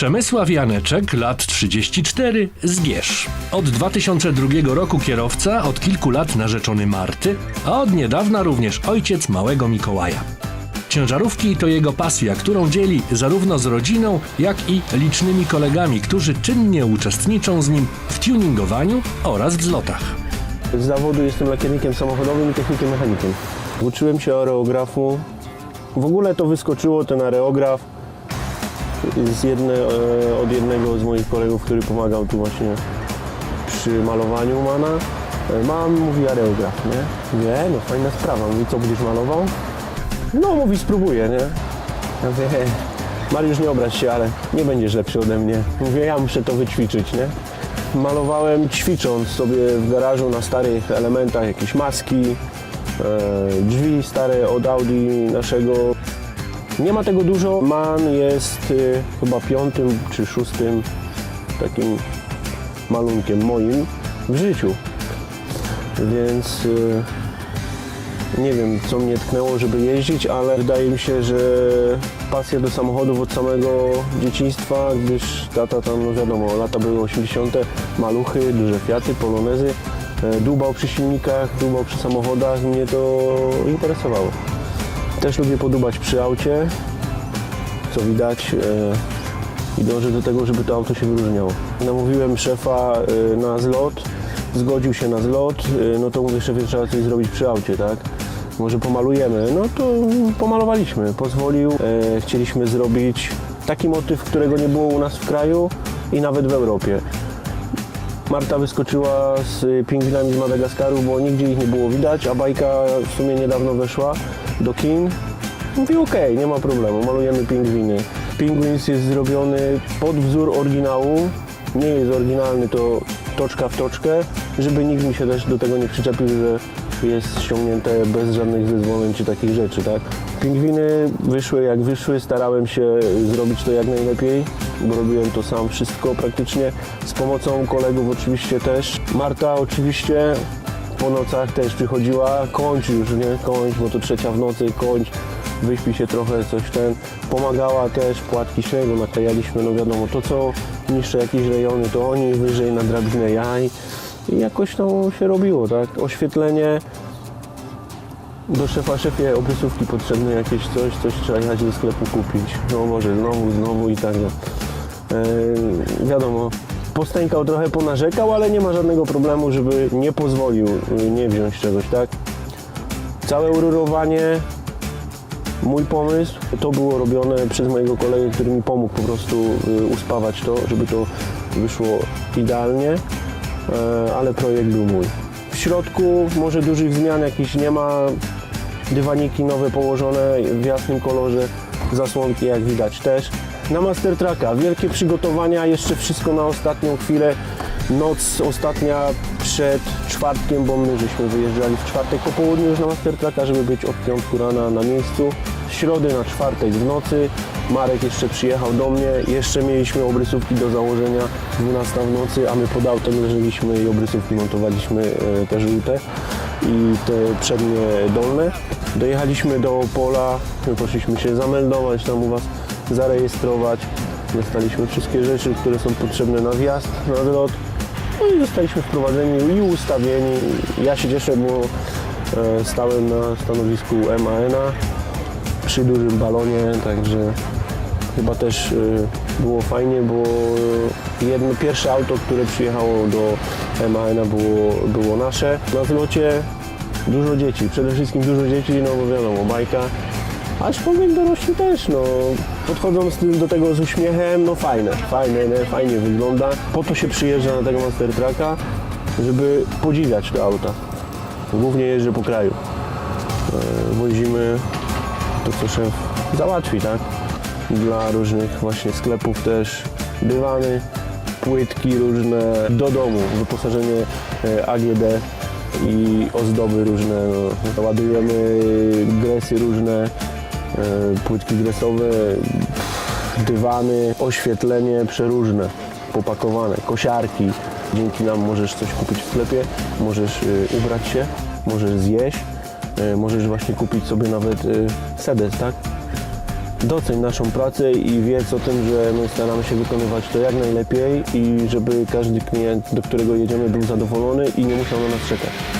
Przemysław Janeczek, lat 34, Zgierz. Od 2002 roku kierowca, od kilku lat narzeczony Marty, a od niedawna również ojciec małego Mikołaja. Ciężarówki to jego pasja, którą dzieli zarówno z rodziną, jak i licznymi kolegami, którzy czynnie uczestniczą z nim w tuningowaniu oraz w zlotach. Z zawodu jestem lakiernikiem samochodowym i technikiem mechanikiem. Uczyłem się areografu. W ogóle to wyskoczyło ten areograf z jedne, e, od jednego z moich kolegów, który pomagał tu właśnie przy malowaniu Mana. E, Mam, mówi areograf, nie? Mówię, "E, no fajna sprawa. Mówi, co będziesz malował? No, mówi, spróbuję, nie? Ja mówię, "He, Mariusz, nie obraź się, ale nie będziesz lepszy ode mnie. Mówię, ja muszę to wyćwiczyć, nie? Malowałem ćwicząc sobie w garażu na starych elementach jakieś maski, e, drzwi stare od Audi naszego. Nie ma tego dużo. Man jest y, chyba piątym czy szóstym takim malunkiem moim w życiu. Więc y, nie wiem, co mnie tknęło, żeby jeździć, ale wydaje mi się, że pasja do samochodów od samego dzieciństwa, gdyż tata tam, no wiadomo, lata były 80., maluchy, duże Fiaty, Polonezy, e, dłubał przy silnikach, dłubał przy samochodach, mnie to interesowało. Też lubię podubać przy aucie, co widać e, i dążę do tego, żeby to auto się wyróżniało. Namówiłem szefa e, na zlot, zgodził się na zlot, e, no to mówię szefie, trzeba coś zrobić przy aucie, tak? Może pomalujemy, no to pomalowaliśmy, pozwolił. Chcieliśmy zrobić taki motyw, którego nie było u nas w kraju i nawet w Europie. Marta wyskoczyła z pingwinami z Madagaskaru, bo nigdzie ich nie było widać, a bajka w sumie niedawno weszła do kin. Mówi okej, nie ma problemu, malujemy pingwiny. Pingwins jest zrobiony pod wzór oryginału, nie jest oryginalny, to toczka w toczkę, żeby nikt mi się też do tego nie przyczepił, że jest ściągnięte bez żadnych zezwoleń czy takich rzeczy, tak? Pingwiny wyszły jak wyszły, starałem się zrobić to jak najlepiej, bo robiłem to sam wszystko praktycznie, z pomocą kolegów oczywiście też. Marta oczywiście po nocach też przychodziła, kończ już, nie, kończ, bo to trzecia w nocy, kończ, wyśpi się trochę, coś ten, pomagała też, płatki śniegu naklejaliśmy, no wiadomo, to co niszczy jakieś rejony, to oni wyżej na drabinę jaj. I jakoś to się robiło, tak, oświetlenie, do szefa szefie obrysówki potrzebne jakieś coś, coś trzeba jechać do sklepu kupić, no może znowu, znowu i tak, no. Yy, wiadomo, postękał trochę, ponarzekał, ale nie ma żadnego problemu, żeby nie pozwolił yy, nie wziąć czegoś, tak? Całe ururowanie, mój pomysł, to było robione przez mojego kolegę, który mi pomógł po prostu yy, uspawać to, żeby to wyszło idealnie, yy, ale projekt był mój. W środku może dużych zmian jakichś nie ma, dywaniki nowe położone w jasnym kolorze, zasłonki jak widać też. Na Master Trucka wielkie przygotowania, jeszcze wszystko na ostatnią chwilę. Noc ostatnia przed czwartkiem, bo my żeśmy wyjeżdżali w czwartek po południu już na Master Trucka, żeby być od piątku rana na miejscu. Z środy na czwartek w nocy. Marek jeszcze przyjechał do mnie, jeszcze mieliśmy obrysówki do założenia 12 w nocy, a my pod autem leżeliśmy i obrysówki montowaliśmy e, te żółte i te przednie dolne. Dojechaliśmy do pola, poszliśmy się zameldować tam u Was, zarejestrować. Dostaliśmy wszystkie rzeczy, które są potrzebne na wjazd, na zlot. No i zostaliśmy wprowadzeni i ustawieni. Ja się cieszę, bo e, stałem na stanowisku MAN-a przy dużym balonie, także chyba też y, było fajnie, bo jedno, pierwsze auto, które przyjechało do MAN było, było nasze. Na zlocie dużo dzieci, przede wszystkim dużo dzieci, no bo wiadomo, bajka. Aczkolwiek dorośli też, no, podchodzą z tym do tego z uśmiechem, no fajne, fajne, nie? fajnie wygląda. Po to się przyjeżdża na tego Master Trucka, żeby podziwiać te auta. Głównie jeżdżę po kraju. E, Wozimy to, co szef załatwi, tak? Dla różnych właśnie sklepów też dywany, płytki różne do domu, wyposażenie e, AGD i ozdoby różne. No, ładujemy gresy różne, płytki gresowe, dywany, oświetlenie przeróżne, popakowane, kosiarki. Dzięki nam możesz coś kupić w sklepie, możesz y, ubrać się, możesz zjeść, y, możesz właśnie kupić sobie nawet y, sedes, tak? doceń naszą pracę i wiedz o tym, że my staramy się wykonywać to jak najlepiej i żeby każdy klient, do którego jedziemy był zadowolony i nie musiał na nas czekać.